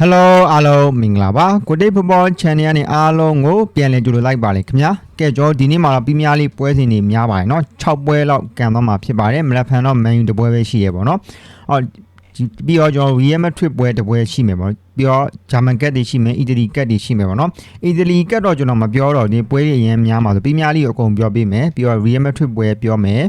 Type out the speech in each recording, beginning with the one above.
Hello အားလုံးမင်္ဂလာပါကိုတိတ်ဖဘော channel နဲ့အားလုံးကိုပြန်လည်ကြိုဆိုလိုက်ပါလေခင်ဗျာကဲကျွန်တော်ဒီနေ့မှာတော့ပြင်းများလေးပွဲစဉ်တွေများပါတယ်เนาะ6ပွဲလောက်ကန်သွားမှာဖြစ်ပါတယ်မလက်ဖန်တော့ menu တစ်ပွဲပဲရှိရပေါ့เนาะအော်ဒီပြီးတော့ကျွန်တော် Real Madrid ပွဲတစ်ပွဲရှိမယ်ပေါ့ပြီးတော့ German Cat တွေရှိမယ် Italy Cat တွေရှိမယ်ပေါ့เนาะ Italy Cat တော့ကျွန်တော်မပြောတော့ဒီပွဲတွေအရင်များမှာဆိုပြင်းများလေးကိုအကုန်ပြောပေးမယ်ပြီးတော့ Real Madrid ပွဲပြောမယ်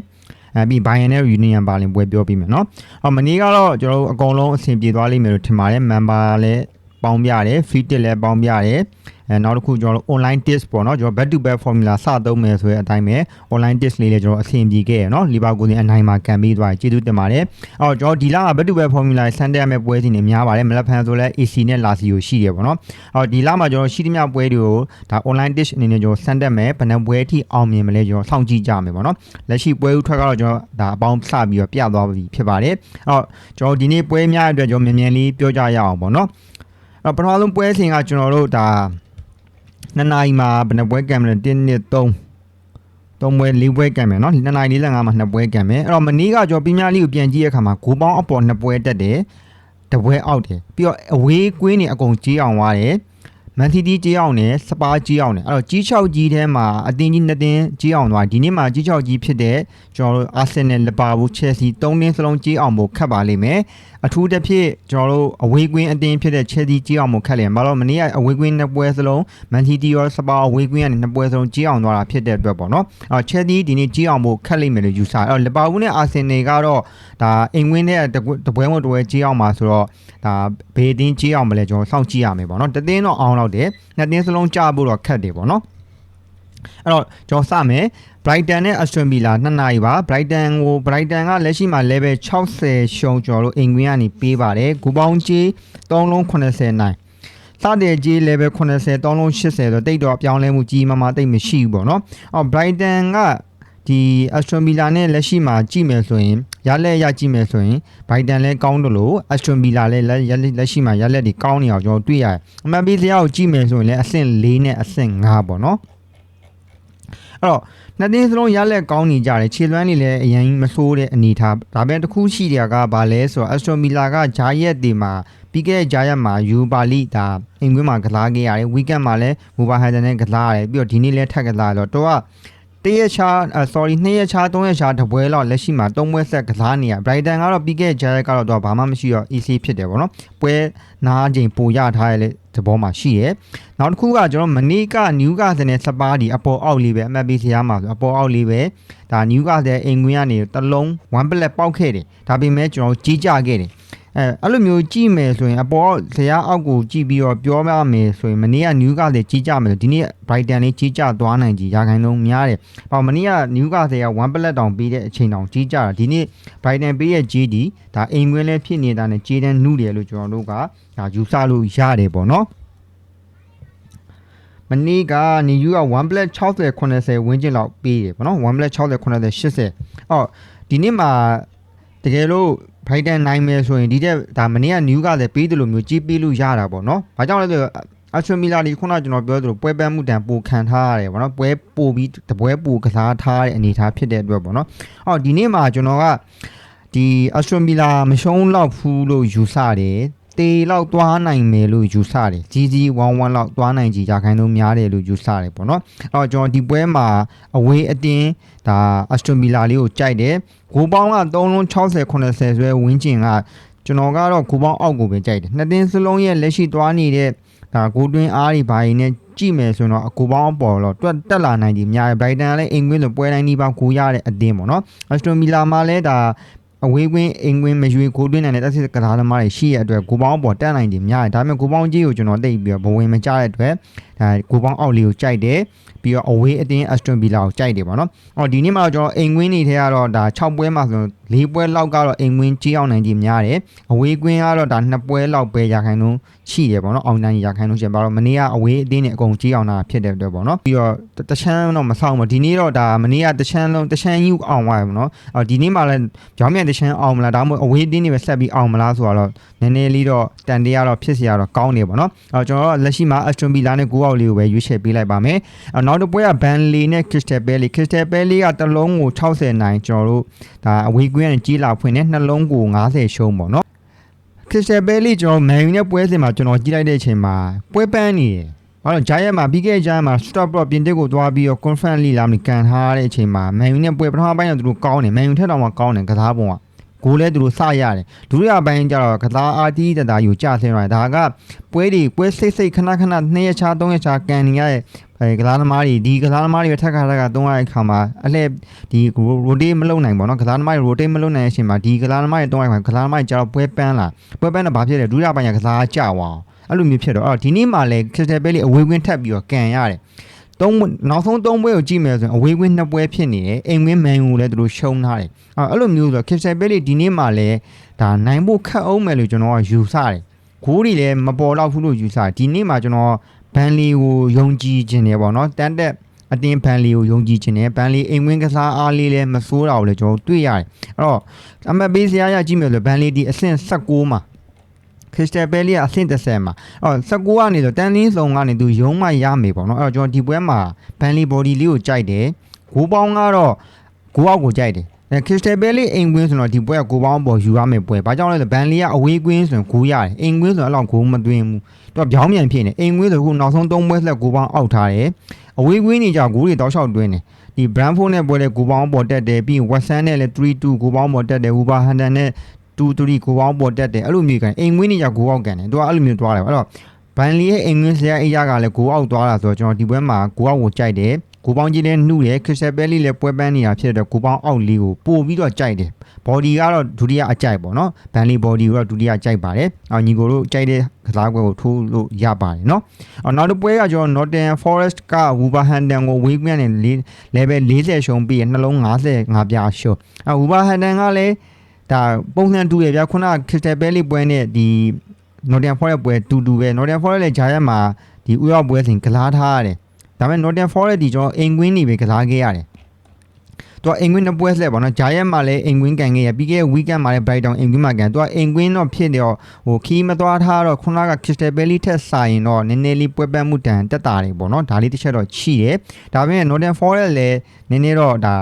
အဲပြီး Bayern နဲ့ Union Berlin ပွဲပြောပြီးမယ်เนาะအော်မနေ့ကတော့ကျွန်တော်တို့အကုန်လုံးအဆင်ပြေသွားလိမ့်မယ်လို့ထင်ပါတယ် member လည်း ပေါင်းပြတယ် free tip လည်းပေါင်းပြတယ်အဲနောက်တစ်ခုကျွန်တော်တို့ online test ပေါ့နော်ကျွန်တော် back to back formula စသုံးမယ်ဆိုတဲ့အတိုင်းပဲ online test လေးလည်းကျွန်တော်အဆင်ပြေခဲ့ရနော်လီဗာပူးအနိုင်မှာကန်ပြီးသွားကျေးဇူးတင်ပါတယ်အော်ကျွန်တော်ဒီလက back to back formula ဆန်တက်ရမယ့်ပွဲစဉ်တွေများပါတယ်မလက်ဖန်ဆိုလဲ AC နဲ့ Lazio ရှိတယ်ပေါ့နော်အော်ဒီလမှာကျွန်တော်ရှိသမျှပွဲတွေကိုဒါ online test အနေနဲ့ကျွန်တော်ဆန်တက်မယ်ဘယ်နှပွဲထိအောင်မြင်မလဲကျွန်တော်စောင့်ကြည့်ကြမယ်ပေါ့နော်လက်ရှိပွဲဥထွက်ကတော့ကျွန်တော်ဒါအပေါင်းစပြီးတော့ပြသွားပြီဖြစ်ပါတယ်အော်ကျွန်တော်ဒီနေ့ပွဲများအတွက်ကျွန်တော်မြန်မြန်လေးပြောကြရအောင်ပေါ့နော် အဲ့ပထမဆုံးပွဲစဉ်ကကျွန်တော်တို့ဒါနှစ်နာရီမှာဘယ်နှပွဲကံမလဲ1နှစ်3သုံးပွဲလေးပွဲကံမယ်နော်နှစ်နိုင်လေးလက်ငါမှာနှစ်ပွဲကံမယ်အဲ့တော့မနေ့ကကျွန်တော်ပြင်းများလေးကိုပြန်ကြည့်ရခါမှာဂိုးပေါင်းအပေါ်နှစ်ပွဲတက်တယ်တပွဲအောက်တယ်ပြီးတော့အဝေးကွင်းနေအကုန်ကြီးအောင်သွားတယ်မန်စီတီကြီးအောင်နဲ့စပါကြီးအောင်နဲ့အဲ့တော့ကြီး6ကြီးထဲမှာအတင်းကြီးနှစ်တင်းကြီးအောင်သွားဒီနေ့မှာကြီး6ကြီးဖြစ်တဲ့ကျွန်တော်တို့အာဆင်နယ်လီဗာပူးချယ်ဆီ၃တင်းစလုံးကြီးအောင်ဖို့ခတ်ပါလိမ့်မယ် အထူးတစ်ဖြစ်ကျွန်တော်တို့အဝေးကွင်းအတင်းဖြစ်တဲ့ Chelsea ကြီးအောင်မခက်လေဘာလို့မနေ့ကအဝေးကွင်းနှစ်ပွဲစလုံး Man City ရောစပါအဝေးကွင်းကနေနှစ်ပွဲစလုံးကြီးအောင်သွားတာဖြစ်တဲ့အတွက်ပေါ့နော်အော် Chelsea ဒီနေ့ကြီးအောင်ဖို့ခက်လိမ့်မယ်လို့ယူဆတယ်အော်လီဗာပူးနဲ့ Arsenal ကတော့ဒါအိမ်ဝင်းတဲ့တကွတပွဲမတပွဲကြီးအောင်မှာဆိုတော့ဒါဘေးအတင်းကြီးအောင်မလဲကျွန်တော်စောင့်ကြည့်ရမယ်ပေါ့နော်တတင်းတော့အောင်တော့တယ်နှစ်တင်းစလုံးကြဖို့တော့ခက်တယ်ပေါ့နော်အဲ့တော့ကျွန်တော်စမယ် Brighton နဲ့ Aston Villa နှစ်နာရီပါ Brighton ကို Brighton ကလက်ရှိမှာ level 60ရှုံကျွန်တော်တို့အင်ကွင်းကနေပေးပါတယ်ဂူပေါင်းကြီး3လုံး80နိုင်စတဲ့ကြီး level 80 3လုံး80ဆိုတိတ်တော့အပြောင်းလဲမှုကြီးမားမားတိတ်မရှိဘူးပေါ့နော်အော် Brighton ကဒီ Aston Villa နဲ့လက်ရှိမှာကြည့်မယ်ဆိုရင်ရလက်ရကြည့်မယ်ဆိုရင် Brighton လည်းကောင်းတယ်လို့ Aston Villa လည်းလက်လက်ရှိမှာရလက်တွေကောင်းနေအောင်ကျွန်တော်တွေ့ရတယ်အမှန်ပေးစရာကိုကြည့်မယ်ဆိုရင်လည်းအဆင့်၄နဲ့အဆင့်၅ပေါ့နော်အဲ့တော့ နှစ်တင်းစလုံးရလက်ကောင်းနေကြတယ်ခြေလွမ်းနေလည်းအရင်မဆိုးတဲ့အနေထားဒါပေမဲ့တစ်ခုရှိတယ်ကဘာလဲဆိုတော့ Aston Villa ကဂျာရက်တွေမှာပြီးခဲ့တဲ့ဂျာရက်မှာယူပါလိဒါအင်ကွင်းမှာကစားခဲ့ရတယ်ဝီကက်မှာလည်းမူဘာဟန်ဒန်နဲ့ကစားရတယ်ပြီးတော့ဒီနေ့လည်းထပ်ကစားတော့တော့က တရက်ချာ sorry နှစ်ရက်ချာသုံးရက်ချာတပွဲလောက်လက်ရှိမှာသုံးပွဲဆက်ကစားနေရ Brighton ကတော့ပြီးခဲ့တဲ့ဂျာရက်ကတော့တော့ဘာမှမရှိတော့ EC ဖြစ်တယ်ဗောနော်ပွဲနားချိန်ပိုရထားရတဲ့သဘောမှာရှိတယ်နောက်တစ်ခုကကျွန်တော်မနေ့ကနယူကာဆယ်နဲ့စပါးဒီအပေါ်အောက်လေးပဲအမှတ်ပေးစရာမှာဆိုအပေါ်အောက်လေးပဲဒါနယူကာဆယ်အိမ်ကွင်းကနေတလုံး1ပလက်ပေါက်ခဲ့တယ်ဒါပေမဲ့ကျွန်တော်ကြီးကြခဲ့တယ် အဲအဲ့လိုမျိုးကြည့်မယ်ဆိုရင်အပေါ်ဇရာအောက်ကိုကြည့်ပြီးတော့ပြောရမယ်ဆိုရင်မနေ့ကနယူကာဆယ်ကြီးကြမယ်ဆိုဒီနေ့ Brighton လေးကြီးကြသွားနိုင်ကြီးရာခိုင်နှုန်းများတယ်။ဟောမနေ့ကနယူကာဆယ်က1ပလက်တောင်ပေးတဲ့အချိန်တောင်ကြီးကြတာဒီနေ့ Brighton ပေးရဲ့ GD ဒါအိမ်ကွင်းလေးဖြစ်နေတာနဲ့ဂျေဒန်နုတယ်လို့ကျွန်တော်တို့ကဒါယူဆလို့ရတယ်ပေါ့နော်။မနေ့ကနေယူက1 black 60 80ဝန်းကျင်လောက်ပေးတယ်ဗောနော်1 black 60 80 80အော်ဒီနေ့မှာတကယ်လို့ Brighton နိုင်မယ်ဆိုရင်ဒီတဲ့ဒါမနေ့က new ကလည်းပေးတယ်လို့မျိုးကြီးပေးလို့ရတာဗောနော်။ဘာကြောင့်လဲဆိုတော့အချွန်မီလာဒီခုနကကျွန်တော်ပြောသလိုပွဲပန်းမှုတန်ပိုခံထားရတယ်ဗောနော်ပွဲပိုပြီးတပွဲပိုကစားထားတဲ့အနေအထားဖြစ်တဲ့အတွက်ဗောနော်။အော်ဒီနေ့မှာကျွန်တော်ကဒီအချွန်မီလာမရှုံးလောက်ဖူးလို့ယူဆတယ်။ တေလောက်သွားနိုင်မယ်လို့ယူဆတယ်။ GG 11လောက်သွားနိုင်ကြရာခိုင်နှုန်းများတယ်လို့ယူဆတယ်ပေါ့နော်။အဲ့တော့ကျွန်တော်ဒီပွဲမှာအဝေးအတင်းဒါ Aston Villa လေးကိုကြိုက်တယ်။ဂိုးပေါင်းက3လုံး60 80ဆွဲဝင်းကျင်ကကျွန်တော်ကတော့ဂိုးပေါင်းအောက်ကိုပဲကြိုက်တယ်။နှစ်တင်းစလုံးရဲ့လက်ရှိသွားနေတဲ့ဒါဂိုးတွင်းအားတွေဘာတွေနဲ့ကြည့်မယ်ဆိုတော့အကူပေါင်းအပေါ်တော့တွက်တက်လာနိုင်တယ်များတယ် Brighton ကလည်းအင်္ဂလိပ်လိုပွဲတိုင်းဒီပေါင်းဂိုးရတဲ့အတင်းပေါ့နော်။ Aston Villa မှာလည်းဒါ အဝေးကွင်းအင်ကွင်းမရွေကိုတွင်းနိုင်တဲ့တက်စစ်ကစားသမားတွေရှိရတဲ့အတွက်ကိုပေါင်းပေါ်တက်နိုင်တယ်များတယ်ဒါပေမဲ့ကိုပေါင်းကြီးကိုကျွန်တော်တိတ်ပြီးတော့ဘဝင်မကြတဲ့အတွက်ဒါကိုပေါင်းအောက်လေးကိုကြိုက်တယ်ပြီးတော့အဝေးအတင်း Aston Villa ကိုကြိုက်တယ်ပေါ့နော်အော်ဒီနေ့မှာတော့ကျွန်တော်အင်ကွင်းနေထဲကတော့ဒါ6ပွဲမှာဆို4ပွဲလောက်ကတော့အင်ကွင်းကြီးအောင်နိုင်တယ်များတယ်အဝေးကွင်းကတော့ဒါ2ပွဲလောက်ပဲရခိုင်နှုန်းရှိတယ်ပေါ့နော်အောင်နိုင်ရခိုင်နှုန်းရှိတယ်ဘာလို့မနေ့ကအဝေးအတင်းနဲ့အကုန်ကြီးအောင်တာဖြစ်တဲ့အတွက်ပေါ့နော်ပြီးတော့တချမ်းတော့မဆောင်ဘူးဒီနေ့တော့ဒါမနေ့ကတချမ်းလုံးတချမ်းယူအောင်သွားတယ်ပေါ့နော်အော်ဒီနေ့မှလည်းကြောင်းမြန်တချမ်းအောင်မလားဒါမှမဟုတ်အဝေးအတင်းတွေပဲဆက်ပြီးအောင်မလားဆိုတော့နည်းနည်းလေးတော့တန်တရားတော့ဖြစ်စရာတော့ကောင်းနေပေါ့နော်အော်ကျွန်တော်တို့လက်ရှိမှာ Aston Villa နဲ့9အောက်လေးကိုပဲရွေးချယ်ပေးလိုက်ပါမယ်အော်နောက်တစ်ပွဲက Burnley နဲ့ Crystal Palace Crystal Palace ကတစ်လုံးကို60နိုင်ကျွန်တော်တို့ဒါအဝေးကွင်းနဲ့ကြီးလာဖွင့်နေနှလုံးကို90ရှုံးပေါ့နော်ခရစ္စတယ်ဘဲလီကျွန်တော်မန်ယူနဲ့ပွဲစဉ်မှာကျွန်တော်ကြည့်လိုက်တဲ့အချိန်မှာပွဲပန်းနေတယ်ဘာလို့ဂျာယက်မှာပြီးခဲ့တဲ့ဂျာယက်မှာ stop block ပြင်တစ်ကိုသွားပြီးတော့ conference league လာမကန်ထားတဲ့အချိန်မှာမန်ယူနဲ့ပွဲပထမပိုင်းတော့သူတို့ကောင်းတယ်မန်ယူထက်တောင်မှကောင်းတယ်ကစားပုံက ဂိုးလဲသူတို့စရတယ်ဒုတိယပိုင်းကျတော့ကစားအာတီးတတာယူကြဆင်းရတယ်ဒါကပွဲတွေပွဲစိတ်စိတ်ခဏခဏနှစ်ရက်ချာသုံးရက်ချာကန်နေရတဲ့အဲကစားသမားတွေဒီကစားသမားတွေထက်ခါထက်ကသုံးရတဲ့အခါမှာအလှည့်ဒီ rotate မလုပ်နိုင်ပါတော့ကစားသမားတွေ rotate မလုပ်နိုင်တဲ့အချိန်မှာဒီကစားသမားတွေသုံးရတဲ့အခါကစားသမားတွေကျတော့ပွဲပန်းလာပွဲပန်းတော့ဘာဖြစ်လဲဒုတိယပိုင်းကကစားကြဝအောင်အဲ့လိုမျိုးဖြစ်တော့အဲ့တော့ဒီနေ့မှလည်း Crystal Palace အဝေးကွင်းထပ်ပြီးတော့ကန်ရတယ် သုံးနောက်ဆုံးသုံးပွဲကိုကြည့်မယ်ဆိုရင်အဝေးကွင်းနှစ်ပွဲဖြစ်နေတယ်အိမ်ကွင်းမန်ယူလည်းသူတို့ရှုံးထားတယ်အဲ့အဲ့လိုမျိုးဆိုတော့ Crystal Palace ဒီနေ့မှလည်းဒါနိုင်ဖို့ခက်အောင်မယ်လို့ကျွန်တော်ကယူဆတယ်ဂိုးတွေလည်းမပေါ်တော့ဘူးလို့ယူဆတယ်ဒီနေ့မှကျွန်တော်ဘန်လီကိုယုံကြည်ခြင်းတယ်ပေါ့နော်တန်တက်အတင်းဘန်လီကိုယုံကြည်ခြင်းတယ်ဘန်လီအိမ်ကွင်းကစားအားလေးလည်းမဆိုးတာကိုလည်းကျွန်တော်တွေ့ရတယ်အဲ့တော့အမတ်ပေးစရာရကြည့်မယ်ဆိုဘန်လီဒီအဆင့်16မှာ ခရစ္စတယ်ဘဲလီကအဆင့်30မှာအော်19ကနေဆိုတန်လင်းစုံကနေသူရုံးမှရမယ်ပေါ့နော်အဲ့တော့ကျွန်တော်ဒီပွဲမှာဘန်လီဘော်ဒီလေးကိုကြိုက်တယ်ဂိုးပေါင်းကတော့ဂိုးအောက်ကိုကြိုက်တယ်အဲခရစ္စတယ်ဘဲလီအိမ်ကွင်းဆိုတော့ဒီပွဲကဂိုးပေါင်းပေါ်ယူရမယ်ပွဲဘာကြောင့်လဲဆိုဘန်လီကအဝေးကွင်းဆိုရင်ဂိုးရတယ်အိမ်ကွင်းဆိုတော့အဲ့လောက်ဂိုးမသွင်းဘူးသူကပြောင်းပြန်ဖြစ်နေအိမ်ကွင်းဆိုခုနောက်ဆုံး3ပွဲဆက်ဂိုးပေါင်းအောက်ထားတယ်အဝေးကွင်းနေကြဂိုးတွေတောက်လျှောက်တွင်းတယ်ဒီ Brentford နဲ့ပွဲလဲဂိုးပေါင်းပေါ်တက်တယ်ပြီးရင် West Ham နဲ့လည်း3-2ဂိုးပေါင်းပေါ်တက်တယ် Wolverhampton နဲ့ 2 3ကိုပေါင်းပေါ်တက်တယ်အဲ့လိုမျိုးကန်အိမ်ဝင်းနေကြကိုအောက်ကန်တယ်သူကအဲ့လိုမျိုးသွားတယ်အဲ့တော့ဘန်လီရဲ့အိမ်ဝင်းဆရာအေးရကလည်းကိုအောက်သွားတာဆိုတော့ကျွန်တော်ဒီပွဲမှာကိုအောက်ကိုကြိုက်တယ်ကိုပေါင်းကြီးလည်းနှုတယ်ခရစ်စတယ်ဘဲလီလည်းပွဲပန်းနေတာဖြစ်တဲ့ကိုပေါင်းအောက်လေးကိုပို့ပြီးတော့ကြိုက်တယ်ဘော်ဒီကတော့ဒုတိယအကြိုက်ပေါ့နော်ဘန်လီဘော်ဒီကတော့ဒုတိယကြိုက်ပါတယ်အော်ညီကိုတို့ကြိုက်တဲ့ကစားကွက်ကိုထိုးလို့ရပါတယ်နော်အော်နောက်တစ်ပွဲကကျွန်တော် Nottingham Forest က Wolverhampton ကိုဝေးကွင်းနဲ့ level 40ရှုံးပြီးနှလုံး55ပြားရှုံးအော် Wolverhampton ကလည်း ဒါပုံစံတူတယ်ဗျာခုနက Crystal Palace ပွဲနဲ့ဒီ Nottingham Forest ပွဲတူတူပဲ Nottingham Forest လည်းဂျာရက်မှာဒီဥရောပွဲစဉ်ကစားထားရတယ်ဒါပေမဲ့ Nottingham Forest ဒီကျွန်တော်အိမ်ကွင်းနေပဲကစားခဲ့ရတယ်သူကအိမ်ကွင်းနှစ်ပွဲဆက်ပေါ့နော်ဂျာရက်မှာလည်းအိမ်ကွင်းကန်ခဲ့ရပြီးခဲ့တဲ့ weekend မှာလည်း Brighton အိမ်ကွင်းမှာကန်သူကအိမ်ကွင်းတော့ဖြစ်တော့ဟိုခီးမသွားထားတော့ခုနက Crystal Palace ထက်စာရင်တော့နည်းနည်းလေးပွဲပန်းမှုတန်တက်တာတွေပေါ့နော်ဒါလေးတစ်ချက်တော့ရှိတယ်ဒါပေမဲ့ Nottingham Forest လည်းနည်းနည်းတော့ဒါ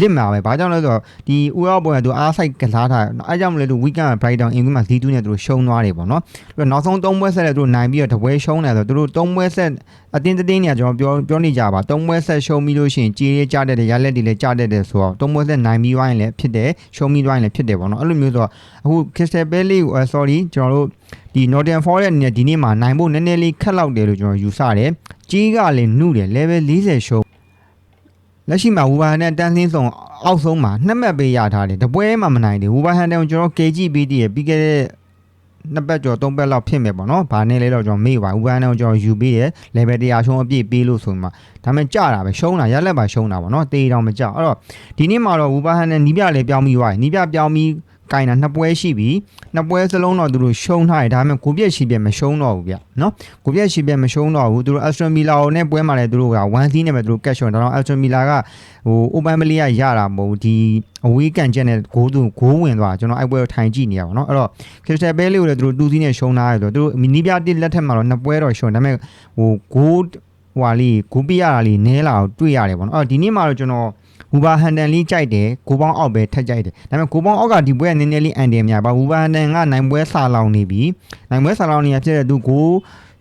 လစ်မှာပဲဘာကြောင့်လဲဆိုတော့ဒီဥရောပွဲကသူအားဆိုင်ကစားထားအဲကြောင့်မလဲသူ weekend မှာ Brighton အင်ကွင်းမှာ Z2 နဲ့သူတို့ရှုံးသွားတယ်ပေါ့နော်ပြီးတော့နောက်ဆုံး၃ပွဲဆက်လည်းသူတို့နိုင်ပြီးတော့တပွဲရှုံးတယ်ဆိုတော့သူတို့၃ပွဲဆက်အတင်းတင်းနေကျွန်တော်ပြောပြောနေကြပါ၃ပွဲဆက်ရှုံးပြီးလို့ရှိရင်ကြေးလေးကြတတ်တယ်ရလက်တွေလည်းကြတတ်တယ်ဆိုတော့၃ပွဲဆက်နိုင်ပြီးသွားရင်လည်းဖြစ်တယ်ရှုံးပြီးသွားရင်လည်းဖြစ်တယ်ပေါ့နော်အဲ့လိုမျိုးဆိုတော့အခု Crystal Palace ကို sorry ကျွန်တော်တို့ဒီ Nottingham Forest အနေနဲ့ဒီနေ့မှာနိုင်ဖို့နည်းနည်းလေးခက်လောက်တယ်လို့ကျွန်တော်ယူဆတယ်ကြီးကလည်းနှုတယ် level 40ရှုံး လက်ရှိမှာဝူဘာဟန်နဲ့တန်းစင်းဆောင်အောက်ဆုံးမှာနှစ်မှတ်ပေးရထားတယ်တပွဲမှမနိုင်တယ်ဝူဘာဟန်တန်ကိုကျွန်တော် KG ပေးတည်ရပြီးခဲ့တဲ့နှစ်ပတ်ကျော်သုံးပတ်လောက်ဖြစ်မယ်ပေါ့နော်။ဘာနဲ့လဲတော့ကျွန်တော်မေ့ပါဘူး။ဝူဘာဟန်တန်ကိုကျွန်တော်ယူပေးတယ် level 100ရှုံးအပြည့်ပေးလို့ဆိုမှဒါမှကြတာပဲရှုံးတာရက်လက်ပါရှုံးတာပေါ့နော်။တေးတောင်မကြအဲ့တော့ဒီနေ့မှာတော့ဝူဘာဟန်နဲ့နီးပြလည်းပြောင်းပြီးသွားတယ်။နီးပြပြောင်းပြီး ကင်တာနှစ်ပွဲရှိပြီနှစ်ပွဲစလုံးတော့သူတို့ရှုံးထားတယ်ဒါပေမဲ့ကိုပြက်ရှိပြက်မရှုံးတော့ဘူးဗျနော်ကိုပြက်ရှိပြက်မရှုံးတော့ဘူးသူတို့ Aston Villa ကိုနဲ့ပွဲမှာလည်းသူတို့က1 C နဲ့ပဲသူတို့ကက်ရှွန်ဒါတော့ Aston Villa ကဟို Open Play ကရတာမဟုတ်ဘူးဒီအဝေးကန်ချက်နဲ့ဂိုးသူဂိုးဝင်သွားကျွန်တော်အဲ့ပွဲကိုထိုင်ကြည့်နေရပါတော့အဲ့တော့ Crystal Palace ကိုလည်းသူတို့2 C နဲ့ရှုံးထားတယ်ဆိုတော့သူတို့မီနီပြတစ်လက်ထက်မှာတော့နှစ်ပွဲတော့ရှုံးဒါပေမဲ့ဟိုဂိုးဟွာလေးဂိုးပြရတာလေးနဲလာတော့တွေ့ရတယ်ပေါ့နော်အဲ့တော့ဒီနေ့မှာတော့ကျွန်တော် ဝူဘာဟန်တန်လေးကြိုက်တယ်ကိုပေါင်းအောက်ပဲထက်ကြိုက်တယ်ဒါပေမဲ့ကိုပေါင်းအောက်ကဒီပွဲကနည်းနည်းလေးအန်တယ်များပါဝူဘာဟန်တန်ကနိုင်ပွဲဆာလောင်နေပြီနိုင်ပွဲဆာလောင်နေရဖြစ်တဲ့သူကို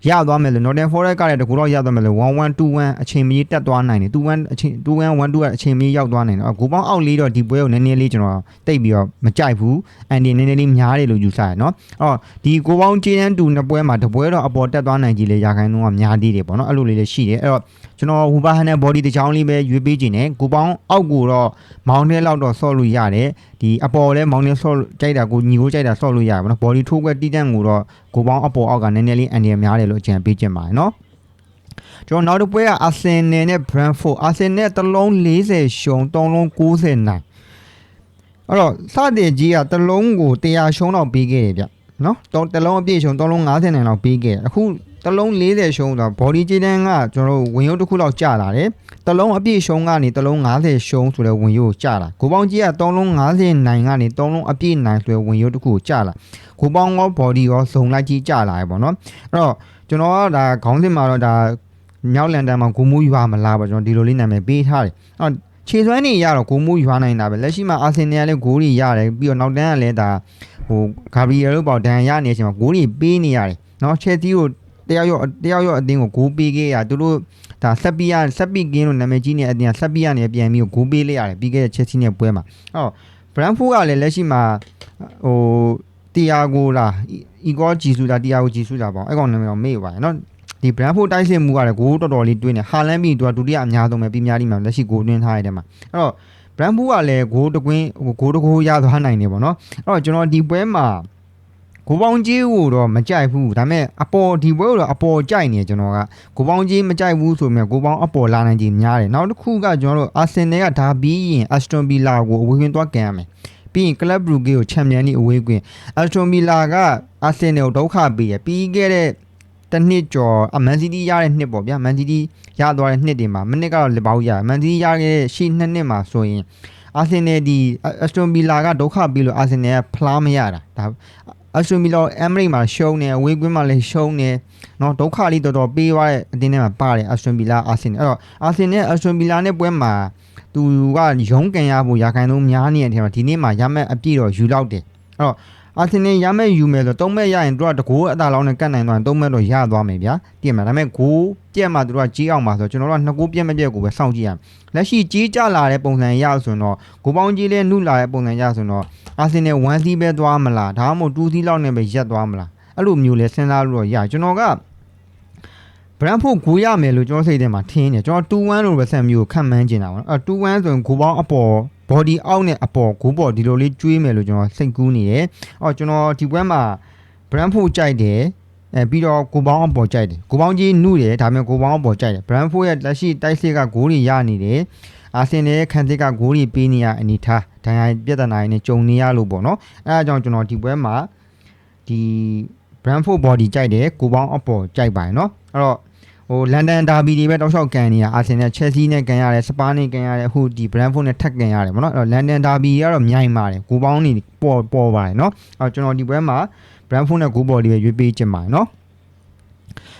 ရသွားမယ်လို့ Northern Forest ကလည်းတကူတော့ရသွားမယ်လို့1121အချိန်မီတက်သွားနိုင်တယ်21အချိန်2112ကအချိန်မီရောက်သွားနိုင်တယ်ကိုပေါင်းအောက်လေးတော့ဒီပွဲကိုနည်းနည်းလေးကျွန်တော်တိတ်ပြီးတော့မကြိုက်ဘူးအန်ဒီနည်းနည်းလေးများတယ်လို့ယူဆရနော်အော်ဒီကိုပေါင်းချင်းတန်းတူနှစ်ပွဲမှာတပွဲတော့အပေါ်တက်သွားနိုင်ကြီးလေရာခိုင်နှုန်းကများသေးတယ်ပေါ့နော်အဲ့လိုလေးလည်းရှိတယ်အဲ့တော့ ကျွန်တော်ဟူဘာဟန်နဲ့ body တစ်ချောင်းလေးပဲရွေးပေးခြင်းနဲ့ကိုပေါင်းအောက်ကိုတော့မောင်းထဲလောက်တော့ဆော့လို့ရတယ်ဒီအပေါ်လဲမောင်းထဲဆော့ကြိုက်တာကိုညီကိုကြိုက်တာဆော့လို့ရတယ်ပေါ့နော် body ထိုးခွက်တီးတန့်ကိုတော့ကိုပေါင်းအပေါ်အောက်ကနည်းနည်းလေးအန်ဒီများတယ်လို့အကြံပေးခြင်းပါတယ်နော်ကျွန်တော်နောက်တစ်ပွဲကအာဆင်နယ်နဲ့ Brentford အာဆင်နယ်တစ်လုံး40ရှုံး3လုံး90နိုင်အဲ့တော့စတဲ့ကြီးကတစ်လုံးကို100ရှုံးတော့ပေးခဲ့တယ်ဗျနော်တော့တစ်လုံးအပြည့်ရှုံး3လုံး90နိုင်လောက်ပေးခဲ့အခု တစ်လုံး40ရှုံးတော့ body ခြေတန်းကကျွန်တော်တို့ဝင်ရုပ်တစ်ခုလောက်ကျလာတယ်တစ်လုံးအပြည့်ရှုံးကနေတစ်လုံး90ရှုံးဆိုတဲ့ဝင်ရုပ်ကျလာကိုပေါင်းကြီးက3လုံး90နိုင်ကနေ3လုံးအပြည့်နိုင်ဆိုတဲ့ဝင်ရုပ်တစ်ခုကိုကျလာကိုပေါင်းရော body ရောဇုံလိုက်ကြီးကျလာရပေါ့နော်အဲ့တော့ကျွန်တော်ကဒါခေါင်းစဉ်မှာတော့ဒါမြောက်လန်တန်မှာဂူမူးရွာမလားပေါ့ကျွန်တော်ဒီလိုလေးနာမည်ပေးထားတယ်အဲ့တော့ခြေစွမ်းနေရတော့ဂိုးမူးရွာနိုင်တာပဲလက်ရှိမှာအာဆင်နယ်ကလည်းဂိုးတွေရတယ်ပြီးတော့နောက်တန်းကလည်းဒါဟိုဂါဘရီယယ်တို့ပေါ့ဒန်ရနေတဲ့အချိန်မှာဂိုးတွေပေးနေရတယ်နော်ချက် စီကိုတယောက်ရောတယောက်ရောအတင်းကိုဂိုးပေးခဲ့ရသူတို့ဒါဆက်ပီယာဆက်ပီကင်းလို့နာမည်ကြီးနေတဲ့အတင်းကဆက်ပီယာနေပြန်ပြီးဂိုးပေးလိုက်ရတယ်ပြီးခဲ့တဲ့ချက်စီနဲ့ပွဲမှာအော်ဘရန်ဖိုးကလည်းလက်ရှိမှာဟိုတီယာဂိုလားအီဂေါဂျီဆူလားတီယာဂိုဂျီဆူလားပေါ့အဲ့ကောင်နာမည်တော့မေ့ပါတယ်နော်ဒီ Brentford တိုက်စစ်မှုကလည်းဂိုးတော်တော်လေးတွင်းနေဟာလန်ပြီးသူကဒုတိယအများဆုံးပဲပြီးများဒီမှာလက်ရှိဂိုးတွင်းထားရတဲ့မှာအဲ့တော့ Brentford ကလည်းဂိုးတကွင်းဂိုးတကိုးရသွားနိုင်တယ်ပေါ့နော်အဲ့တော့ကျွန်တော်ဒီပွဲမှာ ကိုပေါင်းကြီးကိုတော့မကြိုက်ဘူးဒါပေမဲ့အပေါ်ဒီပွဲကိုတော့အပေါ်ကြိုက်နေကျွန်တော်ကကိုပေါင်းကြီးမကြိုက်ဘူးဆိုမြဲကိုပေါင်းအပေါ်လာနိုင်ခြင်းများတယ်နောက်တစ်ခုကကျွန်တော်တို့အာဆင်နယ်ကဒါပြီးရင် Aston Villa ကိုအဝေးကွင်းသွားကန်ရမယ်ပြီးရင် Club Brugge ကိုချန်ပီယံလိအဝေးကွင်း Aston Villa ကအာဆင်နယ်ကိုဒုက္ခပေးရပြီးခဲ့တဲ့တစ်နှစ်ကျော်အမန်စီးတီးရတဲ့နှစ်ပေါ့ဗျာမန်စီးတီးရသွားတဲ့နှစ်တွေမှာမနစ်ကတော့လက်ပေါက်ရမန်စီးတီးရခဲ့တဲ့ရှေ့နှစ်နှစ်မှာဆိုရင်အာဆင်နယ်ဒီအစတွန်ဗီလာကဒုက္ခပြီးလို့အာဆင်နယ်ကဖလားမရတာဒါ အစတွန်ဗီလာအမရိမှာရှုံးနေအဝေးကွင်းမှာလည်းရှုံးနေနော်ဒုက္ခလေးတော်တော်ပေးသွားတဲ့အတင်းထဲမှာပါတယ်အစတွန်ဗီလာအာဆင်နယ်အဲ့တော့အာဆင်နယ်အစတွန်ဗီလာနဲ့ပွဲမှာသူကရုံးကန်ရဖို့ရာခိုင်နှုန်းများနေတဲ့အထက်မှာဒီနေ့မှာရမဲ့အပြည့်တော့ယူလောက်တယ်အဲ့တော့ အာဆင်နယ်ရမဲ့ယူမယ်ဆိုသုံးမဲ့ရရင်တို့ကတကိုးအသာလောင်းနဲ့ကတ်နိုင်သွားရင်သုံးမဲ့တော့ရသွားမယ်ဗျာတည်မှာဒါပေမဲ့ဂိုးပြက်မှတို့ကကြီးအောင်ပါဆိုကျွန်တော်တို့ကနှစ်ကိုးပြက်မပြက်ကိုပဲစောင့်ကြည့်ရမယ်လက်ရှိကြီးကြလာတဲ့ပုံစံရဆိုတော့ဂိုးပေါင်းကြီးလေးနှုလာတဲ့ပုံစံရဆိုတော့အာဆင်နယ်1စီးပဲသွားမလားဒါမှမဟုတ်2စီးလောက်နဲ့ပဲရက်သွားမလားအဲ့လိုမျိုးလဲစဉ်းစားလို့တော့ရကျွန်တော်ကဘရန်ဖို့ဂိုးရမယ်လို့ကျွန်တော်စိတ်ထဲမှာထင်းနေကျွန်တော်2-1လို့ပဲဆက်မျိုးခံမှန်းကျင်တာပေါ့နော်အဲ2-1ဆိုရင်ဂိုးပေါင်းအပေါ် body အောက်နဲ့အပေါ်ဂိုးပေါ်ဒီလိုလေးကျွေးမယ်လို့ကျွန်တော်စိတ်ကူးနေတယ်။အော်ကျွန်တော်ဒီပွဲမှာ Brentford ကြိုက်တယ်။အဲပြီးတော့ကိုပေါင်းအပေါ်ကြိုက်တယ်။ကိုပေါင်းကြီးနှုတယ်ဒါပေမဲ့ကိုပေါင်းအပေါ်ကြိုက်တယ်။ Brentford ရဲ့လက်ရှိတိုက်စစ်ကဂိုးတွေရနေတယ်။အာဆင်နယ်ရဲ့ခံစစ်ကဂိုးတွေပေးနေရအနေထားဒဏ်ရာပြဿနာတွေနဲ့ကြုံနေရလို့ပေါ့နော်။အဲအကြောင်းကျွန်တော်ဒီပွဲမှာဒီ Brentford body ကြိုက်တယ်ကိုပေါင်းအပေါ်ကြိုက်ပါတယ်နော်။အဲ့တော့ ဟိုလန်ဒန်ဒါဘီတွေပဲတောက်လျှောက်ကန်နေရအာဆင်နယ်ချက်စီနဲ့ကန်ရတယ်စပါးနဲ့ကန်ရတယ်အခုဒီဘရန်ဖို့နဲ့ထက်ကန်ရတယ်ဗောနော်အဲ့တော့လန်ဒန်ဒါဘီကတော့မြိုင်ပါတယ်ဂိုးပေါင်းနေပေါ်ပေါ်ပါတယ်နော်အဲ့တော့ကျွန်တော်ဒီပွဲမှာဘရန်ဖို့နဲ့ဂိုးဘော်လေးပဲရွေးပေးချင်ပါတယ်နော်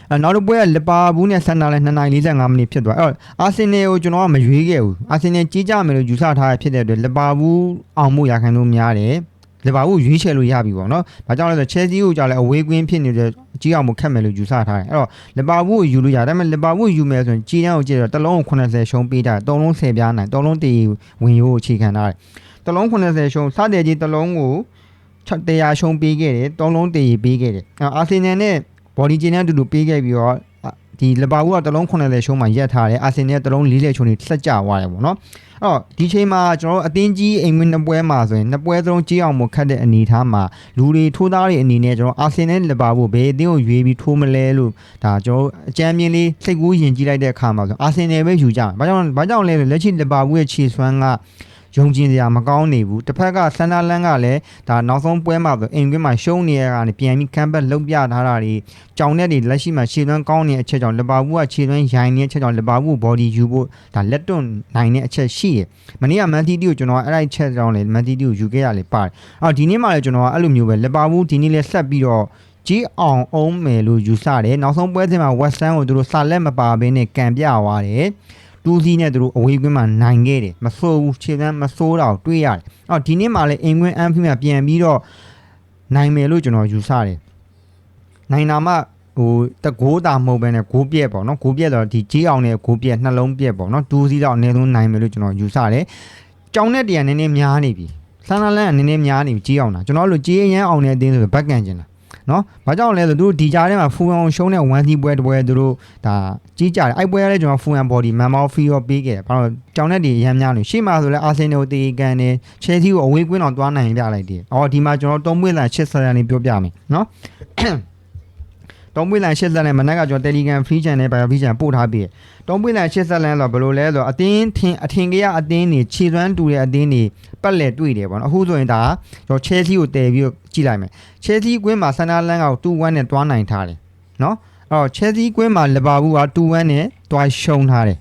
အဲနောက်တစ်ပွဲကလီပါဘူးနဲ့ဆန်နာလဲ2နိုင်45မိနစ်ဖြစ်သွားအဲ့တော့အာဆင်နယ်ကိုကျွန်တော်ကမရွေးခဲ့ဘူးအာဆင်နယ်ကြီးကြမယ်လို့ယူဆထားရဖြစ်တဲ့အတွက်လီပါဘူးအောင်မှုရခိုင်လို့များတယ် လီပါဘူးရွေးချယ်လို့ရပြီပေါ့နော်။ဘာကြောင့်လဲဆိုချဲစီကိုကြောင့်လဲအဝေးကွင်းဖြစ်နေတဲ့ကြီးအောင်မခက်မယ်လို့ယူဆထားတယ်။အဲ့တော့လီပါဘူးကိုယူလို့ရတယ်။ဒါပေမဲ့လီပါဘူးယူမယ်ဆိုရင်ကြီးတန်းကိုကြည့်တော့တစ်လုံးကို80ရှုံးပေးတာသုံးလုံး10ပြားနိုင်သုံးလုံးတည်ဝင်ရိုးကိုအခြေခံထားတယ်။တစ်လုံး80ရှုံးစတဲ့ကြီးတစ်လုံးကို100ရှုံးပေးခဲ့တယ်သုံးလုံးတည်ပေးခဲ့တယ်။အဲ့အာဆင်နယ်နဲ့ဘော်ဒီဂျင်နဲ့အတူတူပေးခဲ့ပြီးတော့ ဒီလီပါဘူးကတစ်လုံး80ရှုံးမှရက်ထားတယ်။အာဆင်နယ်ကတစ်လုံး40ရှုံးနေဆက်ကြသွားတယ်ပေါ့နော်။အဲ့တော့ဒီချိန်မှာကျွန်တော်တို့အတင်းကြီးအိမ်ဝင်းနှစ်ပွဲမှာဆိုရင်နှစ်ပွဲစလုံးကြီးအောင်မခတ်တဲ့အနေအထားမှာလူတွေထိုးသားတွေအနေနဲ့ကျွန်တော်အာဆင်နယ်လီပါဘူးဘယ်အသင်းကိုရွေးပြီးထိုးမလဲလို့ဒါကျွန်တော်အကြမ်းမြင်လေးစိတ်ကူးယဉ်ကြည့်လိုက်တဲ့အခါမှာဆိုအာဆင်နယ်ပဲယူကြမယ်။ဘာကြောင့်ဘာကြောင့်လဲလက်ရှိလီပါဘူးရဲ့ခြေစွမ်းက ယုံကြည်စရာမကောင်းနေဘူးတစ်ဖက်ကဆန်နာလန်ကလည်းဒါနောက်ဆုံးပွဲမှာဆိုအိမ်ကွင်းမှာရှုံးနေရတာကနေပြန်ပြီးကမ်ဘက်လုံးပြထားတာတွေကြောင်တဲ့တွေလက်ရှိမှာခြေသွမ်းကောင်းနေတဲ့အချက်ကြောင့်လီပါဘူးကခြေသွမ်းရိုင်းနေတဲ့အချက်ကြောင့်လီပါဘူးဘော်ဒီယူဖို့ဒါလက်တွန့်နိုင်တဲ့အချက်ရှိတယ်မနေ့ကမန်တီတီကိုကျွန်တော်အဲ့အဲ့ချက်ကြောင့်လေမန်တီတီကိုယူခဲ့ရလေပါတယ်အော်ဒီနေ့မှလည်းကျွန်တော်ကအဲ့လိုမျိုးပဲလီပါဘူးဒီနေ့လည်းဆက်ပြီးတော့ကြီးအောင်အောင်မယ်လို့ယူဆတယ်နောက်ဆုံးပွဲစဉ်မှာ West Ham ကိုသူတို့စာလက်မပါဘဲနဲ့ကန်ပြသွားတယ် တူးစီးနဲ့သူတို့အဝေးကွင်းမှာနိုင်ခဲ့တယ်မဆိုးဘူးခြေတန်းမဆိုးတာကိုတွေးရတယ်အော်ဒီနေ့မှလည်းအင်ကွင်းအန်ဖီမှာပြန်ပြီးတော့နိုင်မယ်လို့ကျွန်တော်ယူဆတယ်နိုင်တာမှဟိုတကိုးတာမဟုတ်ဘဲနဲ့ဂိုးပြက်ပေါ့နော်ဂိုးပြက်တော့ဒီကြီးအောင်နဲ့ဂိုးပြက်နှလုံးပြက်ပေါ့နော်တူးစီးတော့အနည်းဆုံးနိုင်မယ်လို့ကျွန်တော်ယူဆတယ်ကြောင်တဲ့တရံနည်းနည်းများနေပြီဆန်လာလန်ကနည်းနည်းများနေပြီကြီးအောင်တာကျွန်တော်တို့ကြီးရန်အောင်တဲ့အတင်းဆိုဘက်ကန်ကျင်တာ နော်။ဘာကြောင့်လဲဆိုသူတို့ဒီကြားထဲမှာဖူအောင်ရှုံးတဲ့1စီပွဲတစ်ပွဲသူတို့ဒါကြီးကြတယ်။အဲ့ပွဲလည်းကျွန်တော်ဖူအန်ဘော်ဒီမန်မောဖီရောပေးခဲ့တယ်။ဘာလို့ကြောင်တဲ့ဒီရမ်းများလို့ရှေ့မှာဆိုလဲအာဆင်နယ်ကိုတေကန်နေချဲစီကိုအဝေးကွင်းအောင်တွားနိုင်ပြလိုက်တယ်။အော်ဒီမှာကျွန်တော်တုံးပွင့်လာရှစ်ဆယ်ရန်လေးပြောပြမယ်နော်။ တုံးပွင့်လန်ရှစ်ဆက်လန်မနက်ကကျွန်တော် Telegram free channel ပါ free channel ပို့ထားပြီးတုံးပွင့်လန်ရှစ်ဆက်လန်ဆိုဘယ်လိုလဲဆိုတော့အတင်းထင်အထင်ကရအတင်းနေခြေသွမ်းတူတဲ့အတင်းနေပတ်လက်တွေ့တယ်ပေါ့နော်အခုဆိုရင်ဒါကျွန်တော် Chelsea ကိုတည်ပြီးကြည့်လိုက်မယ် Chelsea ကွင်းမှာဆန်နာလန်က2-1နဲ့တွားနိုင်ထားတယ်နော်အဲ့တော့ Chelsea ကွင်းမှာလီဗာပူးက2-1နဲ့တွားရှုံးထားတယ်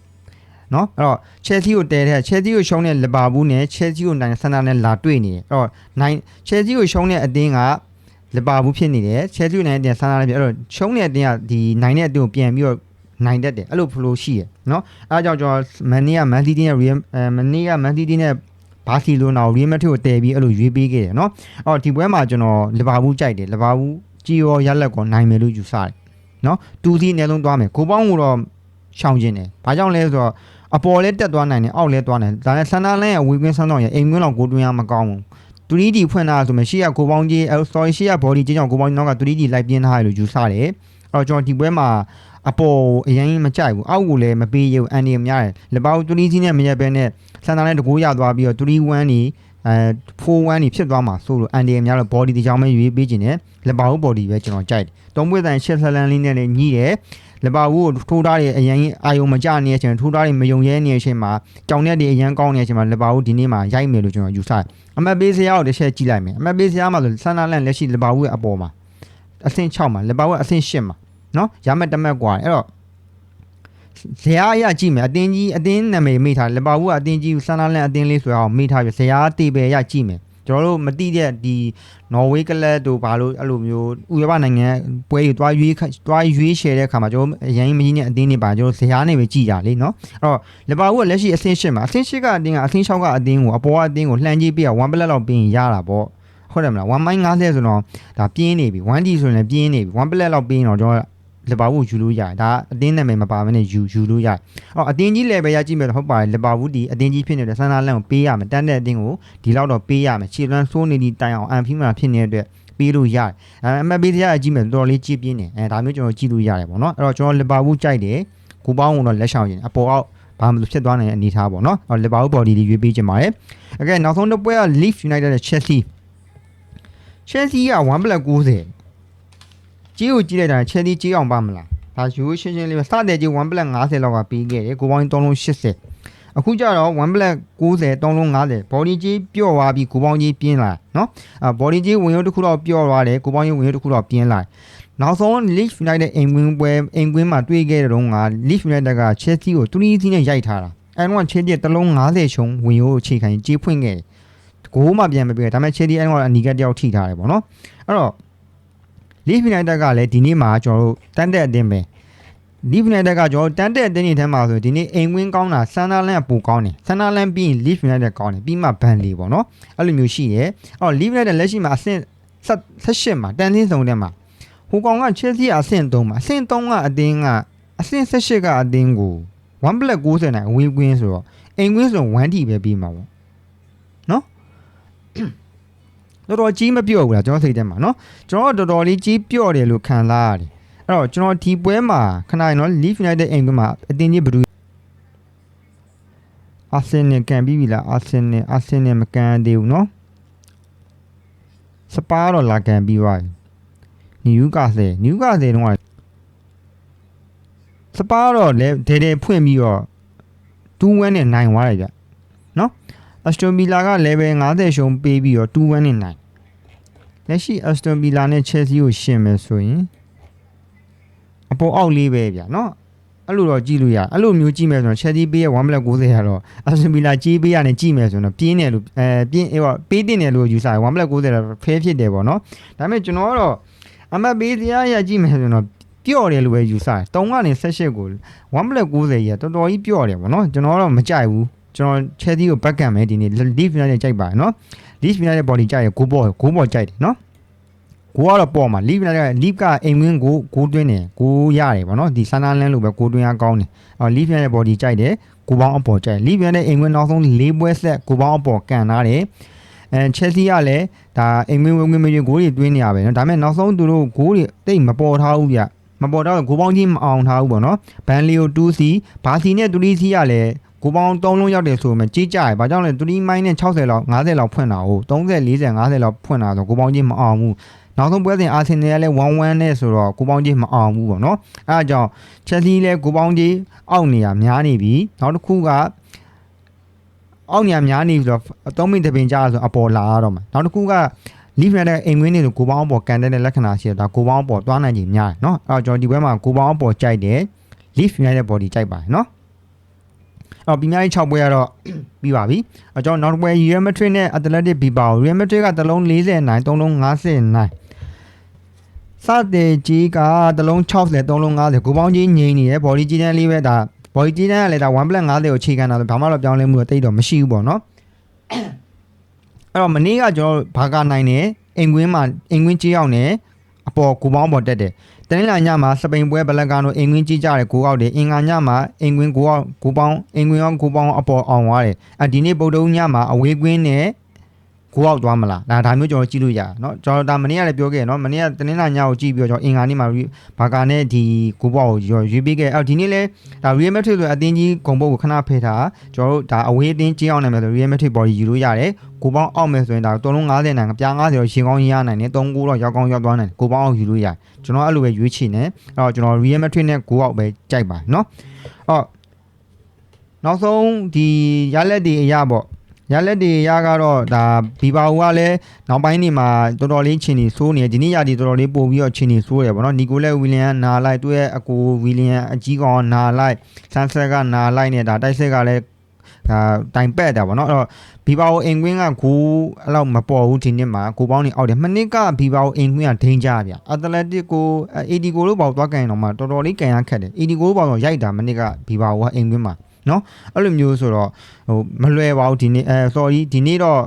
နော်အဲ့တော့ Chelsea ကိုတဲတဲ့ Chelsea ကိုရှုံးတဲ့လီဗာပူးနဲ့ Chelsea ကိုနိုင်ဆန်နာနဲ့လာတွေ့နေတယ်အဲ့တော့နိုင် Chelsea ကိုရှုံးတဲ့အတင်းက လီဗာပူးဖြစ်နေတယ် Chelsea ကိုနိုင်တဲ့အတင်းဆန်နာနဲ့ဖြစ်အဲ့တော့ရှုံးတဲ့အတင်းကဒီနိုင်တဲ့အတင်းကိုပြန်ပြီးတော့နိုင်တတ်တယ်အဲ့လိုဖလိုရှိရယ်နော်အဲအကြောင်းကျွန်တော်မန်နီကမန်စီးတင်းနဲ့ရီယယ်အဲမန်နီကမန်စီးတင်းနဲ့ဘာစီလိုနာကို Real Madrid ကိုတည်ပြီးအဲ့လိုရွေးပေးခဲ့တယ်နော်အော်ဒီပွဲမှာကျွန်တော်လီဗာပူးကြိုက်တယ်လီဗာပူးကြီးရောရက်လက်ကောနိုင်မယ်လို့ယူဆတယ်နော်တူစီအနည်းဆုံးသွားမယ်ကိုပေါင်းကိုတော့ရှောင်ခြင်းတယ်ဘာကြောင့်လဲဆိုတော့အပေါ်လဲတက်သွားနိုင်တယ်အောက်လဲသွားနိုင်တယ်ဒါနဲ့ဆန်နာလန်ရဲ့ဝေကွင်းဆန်းဆောင်ရဲ့အိမ်ကွင်းလောက်ကိုတွင်းရမကောင်းဘူး 3D ဖွင့်တာဆိုမှရှေ့ကကိုပေါင်းကြီးအဲ sorry ရှေ့က body ချင်းကြောင့်ကိုပေါင်းကြီးနောက်က 3D လိုက်ပြင်းထားရလို့ယူဆတယ်အဲ့တော့ကျွန်တော်ဒီပွဲမှာအပေါ်အရင်မကြိုက်ဘူးအောက်ကိုလည်းမပေးရဘူးအန်ဒီများတယ်လပောက် 3D နဲ့မရက်ဘဲနဲ့ဆန်တာနဲ့တကူရသွားပြီးတော့3-1နေအဲ4-1နေဖြစ်သွားမှာဆိုလို့အန်ဒီများတော့ body ဒီကြောင်ပဲရွေးပေးခြင်းနဲ့လပောက် body ပဲကျွန်တော်ကြိုက်တယ်တုံးပွေတန်ရှက်ဆလန်လေးနဲ့လည်းညီးတယ် လပောက်ကိုထိုးထားတဲ့အရင်အာယုံမကြနေတဲ့အချိန်ထိုးထားတဲ့မယုံရဲနေတဲ့အချိန်မှာကြောင်နဲ့ဒီအရင်ကောင်းနေတဲ့အချိန်မှာလပောက်ဒီနေ့မှာရိုက်မယ်လို့ကျွန်တော်ယူဆတယ် အမတ်ပေးစရာကိုတစ်ချက်ကြည့်လိုက်မယ်အမတ်ပေးစရာမှာဆိုဆန္ဒလန့်လက်ရှိလဘာဝရဲ့အပေါ်မှာအဆင့်6မှာလဘာဝအဆင့်8မှာနော်ရမက်တမက်กว่าအဲ့တော့ဇရာအရကြည့်မယ်အတင်းကြီးအတင်းနာမည်မိထားလဘာဝကအတင်းကြီးဆန္ဒလန့်အတင်းလေးဆိုအောင်မိထားပြီးဇရာတေပဲရကြည့်မယ် ကျွန်တော်တို့မတိတဲ့ဒီနော်ဝေးကလပ်တို့ဘာလို့အဲ့လိုမျိုးဥရောပနိုင်ငံပွဲတွေတွားရွေးတွားရွေးရှယ်တဲ့အခါမှာကျွန်တော်အရင်မကြီးနဲ့အတင်းတွေပါကျွန်တော်ဇရာနေပဲကြည့်ကြလေနော်အဲ့တော့လဘာဝကလက်ရှိအဆင့်8မှာအဆင့်8ကအတင်းကအဆင့်6ကအတင်းကိုအပေါ်ကအတင်းကိုလှန်ကြည့်ပြီးတော့1ပလက်လောက်ပြီးရင်ရတာပေါ့ဟုတ်တယ်မလား1.50ဆိုတော့ဒါပြင်းနေပြီ 1D ဆိုရင်လည်းပြင်းနေပြီ1ပလက်လောက်ပြီးရင်တော့ကျွန်တော် လဘာဝယူလို့ရတယ်ဒါအတင်းနာမည်မပါဘဲနဲ့ယူယူလို့ရတယ်အော်အတင်းကြီးလည်းပဲရကြည့်မယ်ဟုတ်ပါတယ်လဘာဝဒီအတင်းကြီးဖြစ်နေတဲ့ဆန္ဒလန့်ကိုပေးရမယ်တန်းတဲ့အတင်းကိုဒီလောက်တော့ပေးရမယ်ခြေလွမ်းဆိုးနေသည့်တိုင်အောင်အန်ဖီမှာဖြစ်နေတဲ့အတွက်ပေးလို့ရတယ်အဲအမတ်ပေးစရာအကြည့်မယ်တော်တော်လေးကြည့်ပြင်းနေအဲဒါမျိုးကျွန်တော်ကြည့်လို့ရတယ်ပေါ့နော်အဲ့တော့ကျွန်တော်လဘာဝကြိုက်တယ်ကိုပေါင်းကတော့လက်ဆောင်ရင်အပေါ်အောက်ဘာမှမဖြစ်သွားနိုင်တဲ့အနေထားပေါ့နော်အော်လဘာဝ body လေးရွေးပေးခြင်းပါတယ်အကဲနောက်ဆုံးတစ်ပွဲက Leeds United နဲ့ Chelsea Chelsea က1.90 ကြေးကိုကြည့်လိုက်တာချဲသီးကြေးအောင်ပါမလားဒါယူရှင်းရှင်းလေးပဲစတဲ့ကြေး1 black 50လောက်ကပေးခဲ့တယ်ကိုပေါင်း3လုံး80အခုကြတော့1 black 90 3လုံး50 body ကြေးပြော့သွားပြီးကိုပေါင်းကြီးပြင်းလာနော်အဲ body ကြေးဝင်ရုပ်တစ်ခုတော့ပြော့သွားတယ်ကိုပေါင်းကြီးဝင်ရုပ်တစ်ခုတော့ပြင်းလာနောက်ဆုံး Leeds United အိမ်ကွင်းပွဲအိမ်ကွင်းမှာတွေ့ခဲ့တဲ့တုန်းက Leeds United က Chelsea ကို3-0နဲ့ရိုက်ထားတာအဲတော့ Chelsea တလုံး90ချုံဝင်ရိုးအခြေခံကြေးဖွင့်ခဲ့တယ်ဂိုးမှပြန်မပြေဒါပေမဲ့ Chelsea အဲတော့အနီကတယောက်ထိထားတယ်ပေါ့နော်အဲ့တော့ Leeds United ကလည်းဒီနေ့မှာကျွန်တော်တို့တန်းတဲ့အတင်းပဲ Leeds United ကကျွန်တော်တန်းတဲ့အတင်းတွေထဲမှာဆိုဒီနေ့အိမ်ဝင်းကောင်းတာဆန်နာလန်ကပိုကောင်းတယ်ဆန်နာလန်ပြီးရင် Leeds United ကောင်းတယ်ပြီးမှဘန်လီပေါ့နော်အဲ့လိုမျိုးရှိတယ်အော် Leeds United လက်ရှိမှာအဆင့်18မှာတန်းသင်းဆောင်ထဲမှာဟိုကောင်က Chelsea အဆင့်3မှာအဆင့်3ကအတင်းကအဆင့်18ကအတင်းကို1 black 90နိုင်ဝေးကွင်းဆိုတော့အိမ်ကွင်းဆို1ထိပဲပြီးမှာပေါ့နော် တော်တော်ကြီးမပြော့ဘူးလားကျွန်တော်စိတ်ထဲမှာနော်ကျွန်တော်တော်တော်လေးကြီးပြော့တယ်လို့ခံစားရတယ်အဲ့တော့ကျွန်တော်ဒီပွဲမှာခဏရင်တော့ Leeds United အိမ်ကွင်းမှာအတင်းကြီးဘယ်သူအာဆင်နယ်ကန်ပြီးပြီလားအာဆင်နယ်အာဆင်နယ်မကန်သေးဘူးနော်စပါးတော့လာကန်ပြီးသွားပြီနယူကာဆယ်နယူကာဆယ်တော့စပါးတော့လေဒေဒေဖွင့်ပြီးတော့2-1နဲ့နိုင်သွားတယ်ဗျနော် အစတိုမီလာက level 50ရှုံးပေးပြီးတော့2-1နဲ့နိုင်လက်ရှိအစတိုမီလာနဲ့ Chelsea ကိုရှင်မယ်ဆိုရင်အပေါ်အောက်လေးပဲဗျနော်အဲ့လိုတော့ကြည့်လို့ရအဲ့လိုမျိုးကြည့်မယ်ဆိုတော့ Chelsea ပေးရ1.90ရတော့ Aston Villa ကြီးပေးရနဲ့ကြည့်မယ်ဆိုတော့ပြင်းတယ်လို့အဲပြင်းဟိုပေးတင်တယ်လို့ယူဆတယ်1.90တော့ဖဲဖြစ်တယ်ပေါ့နော်ဒါပေမဲ့ကျွန်တော်ကတော့အမတ်ပေးတရားရကြည့်မယ်ဆိုတော့ပြော့တယ်လို့ပဲယူဆတယ်3ကနေ18ကို1.90ရတော်တော်ကြီးပြော့တယ်ပေါ့နော်ကျွန်တော်ကတော့မကြိုက်ဘူး ကျွန်တော် Chelsea ကိုဘက်ကံမယ်ဒီနေ့ Leaf United ကြိုက်ပါတယ်နော် Leaf United body ကြိုက်ရယ်ဂိုးပေါ်ဂိုးပေါ်ကြိုက်တယ်နော်ဂိုးကတော့ပေါ်မှာ Leaf United က Leaf ကအိမ်ဝင်းကိုဂိုးတွင်းတယ်ဂိုးရတယ်ဗောနော်ဒီ Sunderland လိုပဲဂိုးတွင်းအားကောင်းတယ်အော် Leaf United body ကြိုက်တယ်ဂိုးပေါင်းအပေါ်ကြိုက် Leaf United အိမ်ဝင်းနောက်ဆုံး၄ပွဲဆက်ဂိုးပေါင်းအပေါ်ကန်ထားတယ်အဲ Chelsea ကလည်းဒါအိမ်ဝင်းဝင်ဝင်ဝင်ဂိုးတွေတွင်းနေရပဲနော်ဒါပေမဲ့နောက်ဆုံးသူတို့ဂိုးတွေတိတ်မပေါ်ထားဘူးဗျမပေါ်တော့ဂိုးပေါင်းကြီးမအောင်ထားဘူးပေါ့နော်ဘန်လီယို 2C ဘာစီနဲ့ 3C ကလည်း ကိုပေါင်း3လုံးရောက်တယ်ဆိုမှကြီးကြရယ်ဘာကြောင့်လဲ3မိုင်းနဲ့60လောက်50လောက်ဖွင့်တာကို30 40 50လောက်ဖွင့်တာဆိုကိုပေါင်းကြီးမအောင်ဘူးနောက်ဆုံးပွဲစဉ်အာဆင်နယ်ကလည်း1-1နဲ့ဆိုတော့ကိုပေါင်းကြီးမအောင်ဘူးပေါ့နော်အဲအကြောင်းချက်စီလည်းကိုပေါင်းကြီးအောက်နေရများနေပြီနောက်တစ်ခုကအောက်နေရများနေပြီဆိုတော့3မိတပင်ကြာဆိုအပေါ်လာရတော့မှာနောက်တစ်ခုကလီဖရန်တဲ့အိမ်ငွေးနေဆိုကိုပေါင်းအပေါ်ကန်တဲ့လက္ခဏာရှိတာကိုပေါင်းအပေါ်သွားနိုင်ခြင်းများတယ်နော်အဲတော့ကျွန်တော်ဒီဘက်မှာကိုပေါင်းအပေါ်ကြိုက်တယ် leaf ရတဲ့ body ကြိုက်ပါတယ်နော် အော်ပြီးများကြီး6ပွဲရတော့ပြီးပါပြီအကြောင်းနောက်တစ်ပွဲ Real Madrid နဲ့ Athletic Bilbao Real Madrid ကတလုံး40နိုင်3လုံး50နိုင်စတဲ့ကြီးကတလုံး60 3လုံး50ကိုပေါင်းကြီးငိမ့်နေတယ် body ကြီးတန်းလေးပဲဒါ body ကြီးတန်းကလည်းဒါ1 50ကိုချိန်ခံတာဆိုဘာမှတော့ပြောင်းလဲမှုတော့တိတ်တော့မရှိဘူးပေါ့နော်အဲ့တော့မနေ့ကကျွန်တော်တို့ဘာကာနိုင်နေအိမ်ကွင်းမှာအိမ်ကွင်းကြီးအောင်နေ အပေါ်ကိုပေါင်းပေါ်တက်တယ်တနင်္လာညမှာစပိန်ပွဲဘလက်ကာနိုအိမ်ကွင်းကြီးကြတယ်ကိုအောက်တယ်အင်္ဂါညမှာအိမ်ကွင်းကိုအောက်ကိုပေါင်းအိမ်ကွင်းအောင်ကိုပေါင်းအပေါ်အောင်သွားတယ်အဒီနေ့ဗုဒ္ဓဦးညမှာအဝေးကွင်းနဲ့ ကိုအောက်သွားမလားဒါဒါမျိုးကျွန်တော်ကြည့်လို့ရเนาะကျွန်တော်ဒါမနေ့ကလည်းပြောခဲ့เนาะမနေ့ကတနင်္လာညကိုကြည့်ပြီးတော့ကျွန်တော်အင်္ဂါနေ့မှာဘာကာနဲ့ဒီကိုပေါက်ကိုရွေးပေးခဲ့အော်ဒီနေ့လဲဒါ Real Madrid ဆိုအသင်းကြီးဂုံပုတ်ကိုခဏဖယ်ထားကျွန်တော်တို့ဒါအဝေးအတင်းကြီးအောင်နိုင်မယ်ဆို Real Madrid body ယူလို့ရတယ်ကိုပေါင်းအောက်မယ်ဆိုရင်ဒါ3လုံး90နိုင်ပြား90တော့ရှင်ကောင်းရနိုင်တယ်3ကိုတော့ရောက်ကောင်းရောက်သွားနိုင်တယ်ကိုပေါင်းအောက်ယူလို့ရတယ်ကျွန်တော်အဲ့လိုပဲရွေးချင်တယ်အဲ့တော့ကျွန်တော် Real Madrid နဲ့ကိုအောက်ပဲကြိုက်ပါเนาะအော်နောက်ဆုံးဒီရလက်တွေအရာပေါ့ ရလက်တွေရကတော့ဒါဘီဘာဟူကလည်းနောက်ပိုင်းနေမှာတော်တော်လေးချင်းနေစိုးနေဒီနေ့ရာဒီတော်တော်လေးပို့ပြီးတော့ချင်းနေစိုးတယ်ဗောနော်နီကိုလက်ဝီလီယံနာလိုက်သူ့ရဲ့အကိုဝီလီယံအကြီးကောင်နာလိုက်ဆန်ဆက်ကနာလိုက်နေတာတိုက်ဆက်ကလည်းဒါတိုင်ပက်တာဗောနော်အဲ့တော့ဘီဘာဟူအင်ကွင်းကဂူအဲ့လောက်မပေါ်ဘူးဒီနှစ်မှာကိုပေါင်းနေအောက်တယ်မနစ်ကဘီဘာဟူအင်ကွင်းကဒိန်းကြဗျအက်တလက်တစ်ကိုအေဒီကိုလို့ပေါ့သွားကန်တော့မှတော်တော်လေးကန်ရခက်တယ်အေဒီကိုလို့ပေါ့တော့ရိုက်တာမနစ်ကဘီဘာဟူကအင်ကွင်းမှာ နော်အဲ့လိုမျိုးဆိုတော့ဟိုမလွယ်ပါဘူးဒီနေ့အဲ sorry ဒီနေ့တော့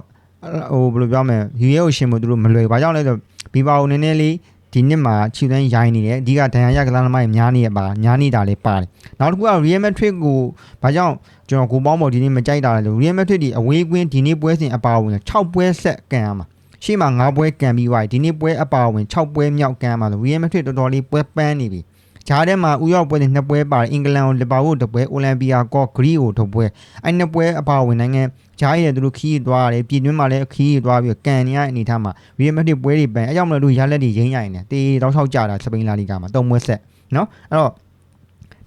ဟိုဘယ်လိုပြောမလဲယူရဲကိုရှင်ဖို့သူတို့မလွယ်ဘာကြောင့်လဲဆိုဘီဘာကိုနည်းနည်းလေးဒီနှစ်မှာခြေတန်းရိုင်းနေတယ်အဓိကဒဏ်ရာရကစားသမားတွေများနေရပါများနေတာလေးပါတယ်နောက်တစ်ခုက Real Madrid ကိုဘာကြောင့်ကျွန်တော်ကိုပေါင်းပေါ်ဒီနေ့မကြိုက်တာလဲဆို Real Madrid ဒီအဝေးကွင်းဒီနေ့ပွဲစဉ်အပါဝင်6ပွဲဆက်ကန်ရမှာရှေ့မှာ9ပွဲကန်ပြီးသွားပြီဒီနေ့ပွဲအပါဝင်6ပွဲမြောက်ကန်ရမှာဆို Real Madrid တော်တော်လေးပွဲပန်းနေပြီ ဂျားထဲမှာဥရောပွဲတွေနှစ်ပွဲပါတယ်အင်္ဂလန်ကိုလီဗာပူးတစ်ပွဲအိုလံပီယာကောဂရီကိုတစ်ပွဲအဲ့နှစ်ပွဲအပါဝင်နိုင်ငံဂျားရည်သူတို့ခီးသွားတယ်ပြည်တွင်းမှာလည်းခီးသွားပြီးကန်နေရတဲ့အနေထားမှာရီမက်တစ်ပွဲတွေပန်အဲကြောင့်မလို့တို့ရလက်တွေရင်းရရင်တယ်တေးတောက်ချောက်ကြတာစပိန်လာလီဂါမှာတုံးပွဲဆက်နော်အဲ့တော့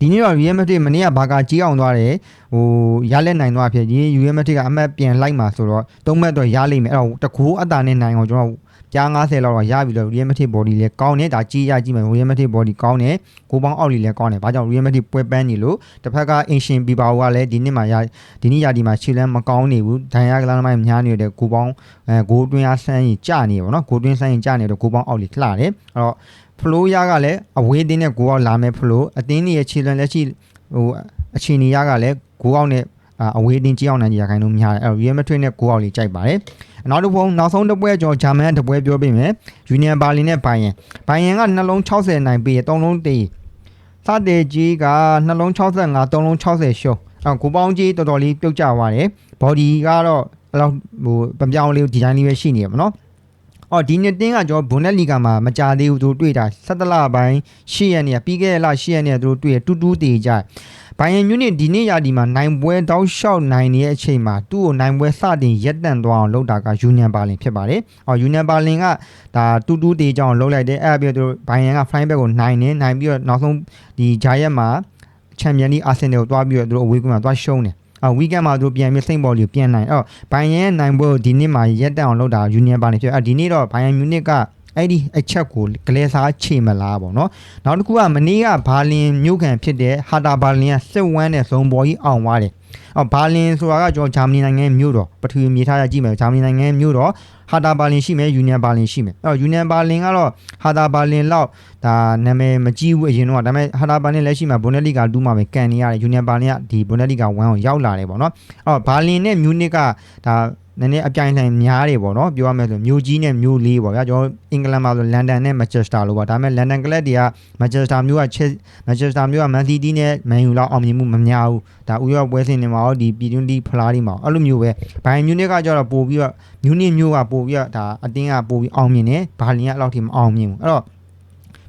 ဒီနေ့တော့ Real Madrid မနေ့ကဘာကာကြီးအောင်သွားတယ်ဟိုရလက်နိုင်သွားဖြစ်ဒီ Real Madrid ကအမှတ်ပြန်လိုက်မှာဆိုတော့သုံးမှတ်တော့ရလိမ့်မယ်အဲ့တော့တကူအတာနဲ့နိုင်အောင်ကျွန်တော် ပြား90လောက်တော့ရပြီလို့ Real Madrid body လည်းကောင်းတယ်ဒါကြီးရကြည့်မယ် Real Madrid body ကောင်းတယ်ကိုပေါင်းအောက်လီလည်းကောင်းတယ်ဘာကြောင့် Real Madrid ပွဲပန်းနေလို့တစ်ဖက်က Ancient Bilbao ကလည်းဒီနှစ်မှာရဒီနေ့ရာဒီမှာခြေလမ်းမကောင်းနေဘူးဒဏ်ရာကလာသမားများနေတဲ့ကိုပေါင်းအဲဂိုးတွင်းအားဆန်းရင်ကြနေပါတော့ဂိုးတွင်းဆန်းရင်ကြနေတော့ကိုပေါင်းအောက်လီလှတယ်အဲ့တော့ဖလိုရကလည်းအဝေးတင်းနဲ့ကိုအောက်လာမယ်ဖလိုအတင်းကြီးရဲ့ခြေလမ်းလက်ရှိဟိုအချိန်ကြီးရကလည်းကိုအောက်နဲ့အဝေးတင်းကြီးအောင်နိုင်ကြခိုင်လို့များတယ်အဲ့တော့ Real Madrid နဲ့ကိုအောက်လီကြိုက်ပါတယ် နောက်တစ်ပုံနောက်ဆုံးတစ်ပွဲကျွန်တော်ဂျာမန်တစ်ပွဲပြောပြမယ်ယူနီယံဘာလင်နဲ့ဘိုင်ယန်ဘိုင်ယန်ကနှလုံး60နိုင်ပြီး3လုံးတေးစတဲ့ကြီးကနှလုံး65 3လုံး60ရှုံးအော်ကိုပေါင်းကြီးတော်တော်လေးပြုတ်ကျသွားတယ်ဘော်ဒီကတော့အဲ့လောက်ဟိုပပြောင်းလေးဒီဇိုင်းလေးပဲရှိနေရပါတော့အော်ဒီနှစ်တင်းကကျွန်တော်ဘွန်နက်လီဂါမှာမကြသေးဘူးသူတို့တွေ့တာ17လပိုင်း10ရက်နေ့ပြီးခဲ့တဲ့လ10ရက်နေ့သူတို့တွေ့တူတူတေးကြ ဘိုင်ယန်မြူနစ်ဒီနေ့ရာဒီမှာနိုင်ပွဲတောက်လျှောက်နိုင်နေတဲ့အချိန်မှာသူ့ကိုနိုင်ပွဲစတင်ရက်တန့်သွားအောင်လုပ်တာကယူနီယံဘာလင်ဖြစ်ပါတယ်။အော်ယူနီယံဘာလင်ကဒါတူတူတေးကြောင်လုပ်လိုက်တယ်အဲ့ပြီးတော့ဘိုင်ယန်က flying back ကိုနိုင်နေနိုင်ပြီးတော့နောက်ဆုံးဒီဂျာယက်မှာချန်ပီယံလီအာဆင်နယ်ကိုတွားပြီးတော့သူတို့အဝေးကွင်းမှာတွားရှုံးတယ်။အော်ဝီကက်မှာသူတို့ပြန်ပြီးစိန့်ဘော်လီကိုပြန်နိုင်။အော်ဘိုင်ယန်ရဲ့နိုင်ပွဲကိုဒီနေ့မှာရက်တန့်အောင်လုပ်တာယူနီယံဘာလင်ဖြစ်။အော်ဒီနေ့တော့ဘိုင်ယန်မြူနစ်က အဲ့ဒီအချက်ကိုကလေးစားချေမလားပေါ့နော်နောက်တစ်ခုကမနေ့ကဘာလင်မြို့ခံဖြစ်တဲ့ဟာတာဘာလင်ကစစ်ဝမ်းတဲ့ဇုံပေါ်ကြီးအောင်သွားတယ်အော်ဘာလင်ဆိုတာကကျွန်တော်ဂျာမနီနိုင်ငံမြို့တော်ပထဝီမြေထားရကြည့်မယ်ဂျာမနီနိုင်ငံမြို့တော်ဟာတာဘာလင်ရှိမယ်ယူနီယံဘာလင်ရှိမယ်အဲ့တော့ယူနီယံဘာလင်ကတော့ဟာတာဘာလင်လောက်ဒါနာမည်မကြီးဘူးအရင်တော့ဒါပေမဲ့ဟာတာဘာလင်လက်ရှိမှာဘွန်ဒက်လီဂါ2မှာပဲကန်နေရတယ်ယူနီယံဘာလင်ကဒီဘွန်ဒက်လီဂါ1ကိုရောက်လာတယ်ပေါ့နော်အဲ့တော့ဘာလင်နဲ့မြူနစ်ကဒါ နည်းနည်းအပြိုင်ဆိုင်များတယ်ပေါ့နော်ပြောရမယ်ဆိုမြို့ကြီးနဲ့မြို့လေးပေါ့ဗျာကျွန်တော်အင်္ဂလန်မှာဆိုလန်ဒန်နဲ့မန်ချက်စတာလို့ပေါ့ဒါပေမဲ့လန်ဒန်ကလပ်တွေကမန်ချက်စတာမြို့ကချက်မန်ချက်စတာမြို့ကမန်စီးတီးနဲ့မန်ယူလောက်အောင်မြင်မှုမများဘူးဒါဥရောပွဲစဉ်တွေမှာရောဒီပြည်တွင်းဒီဖလားတွေမှာအဲ့လိုမျိုးပဲဘိုင်မြူနစ်ကကျတော့ပို့ပြီးတော့မြူနစ်မြို့ကပို့ပြီးတော့ဒါအတင်းကပို့ပြီးအောင်မြင်တယ်ဘာလင်ကအဲ့လောက်ထိမအောင်မြင်ဘူးအဲ့တော့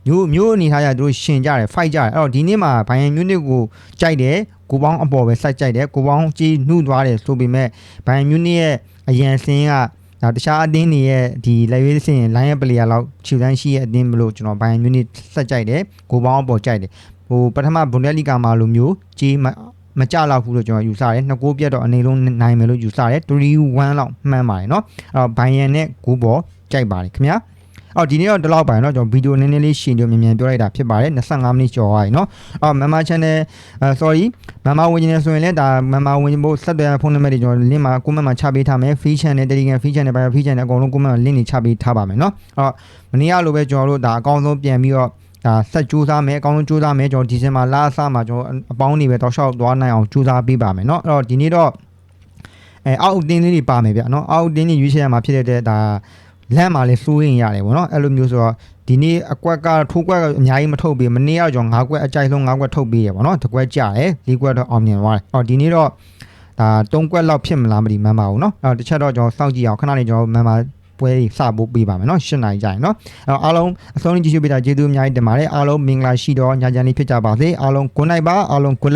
မျိုးမျိုးအနေထားရသူတို့ရှင်ကြတယ် fight ကြတယ်အဲ့တော့ဒီနေ့မှာဘိုင်ယန်မြူနစ်ကိုကြိုက်တယ်ကိုပေါင်းအပေါ်ပဲစိုက်ကြိုက်တယ်ကိုပေါင်းကြီးနှုသွားတယ်ဆိုပေမဲ့ဘိုင်ယန်မြူနစ်ရဲ့ အရန်စင်းကဒါတခြားအတင်းတွေရဲ့ဒီလက်ရွေးစင် line ပလေယာလောက်ခြေတန်းရှိရဲ့အတင်းမလို့ကျွန်တော်ဘိုင်ယန်မြူနစ်ဆက်ကြိုက်တယ်ကိုပေါင်းအပေါ်ကြိုက်တယ်ဟိုပထမဘွန်ဒက်လီဂါမှာလိုမျိုးကြီးမကြလောက်ဘူးလို့ကျွန်တော်ယူဆတယ်နှစ်ကိုပြတ်တော့အနေလုံးနိုင်မယ်လို့ယူဆတယ်3-1လောက်မှန်းပါတယ်เนาะအဲ့တော့ဘိုင်ယန်နဲ့ကိုပေါ်ကြိုက်ပါတယ်ခင်ဗျာ အော်ဒီနေ့တော့ဒီလောက်ပါเนาะကျွန်တော်ဗီဒီယိုနည်းနည်းလေးရှင်းပြမြန်မြန်ပြောလိုက်တာဖြစ်ပါတယ်25မိနစ်ကျော်သွားပြီเนาะအော် Mama Channel အဲ sorry Mama ဝင်နေဆိုရင်လည်းဒါ Mama ဝင်ဖို့ဆက်သွယ်ဖုန်းနံပါတ်တွေကျွန်တော် link မှာ comment မှာချပေးထားမယ် free channel Telegram free channel ဘာ free channel အကုန်လုံး comment မှာ link တွေချပေးထားပါမယ်เนาะအော်မနေ့ကလိုပဲကျွန်တော်တို့ဒါအကောင်းဆုံးပြန်ပြီးတော့ဒါဆက်ကြိုးစားမယ်အကောင်းဆုံးကြိုးစားမယ်ကျွန်တော်ဒီဇင်ဘာလအစမှာကျွန်တော်အပေါင်းနေပဲတောက်လျှောက်သွားနိုင်အောင်ကြိုးစားပေးပါမယ်เนาะအဲ့တော့ဒီနေ့တော့အဲ အဲအောက်အတင်းလေးတွေပါမယ်ဗျနော်အောက်အတင်းကြီးရွေးချယ်ရမှာဖြစ်တဲ့အတွက်ဒါ လမ်းမှာလည်းစိုးရင်ရတယ်ပေါ့နော်အဲ့လိုမျိုးဆိုတော့ဒီနေ့အကွက်ကထိုးကွက်ကအများကြီးမထုတ်ပေးမနေ့ကကြောင့်၅ကွက်အကြိုက်ဆုံး၅ကွက်ထုတ်ပေးရပေါ့နော်တစ်ကွက်ကြတယ်၄ကွက်တော့အောင်မြင်သွားတယ်အော်ဒီနေ့တော့ဒါ၃ကွက်လောက်ဖြစ်မလားမသိမှန်းပါဘူးနော်အဲ့တော့တစ်ချက်တော့ကျွန်တော်စောင့်ကြည့်အောင်ခဏလေးကျွန်တော်မှန်ပါပွဲကြီးစဖို့ပေးပါမယ်နော်၈နိုင်ကြရင်နော်အဲ့တော့အားလုံးအဆုံးကြည့်ရှုပေးတာကျေးဇူးအများကြီးတင်ပါတယ်အားလုံးမင်္ဂလာရှိတော့ညချမ်းလေးဖြစ်ကြပါစေအားလုံး good night ပါအားလုံး good luck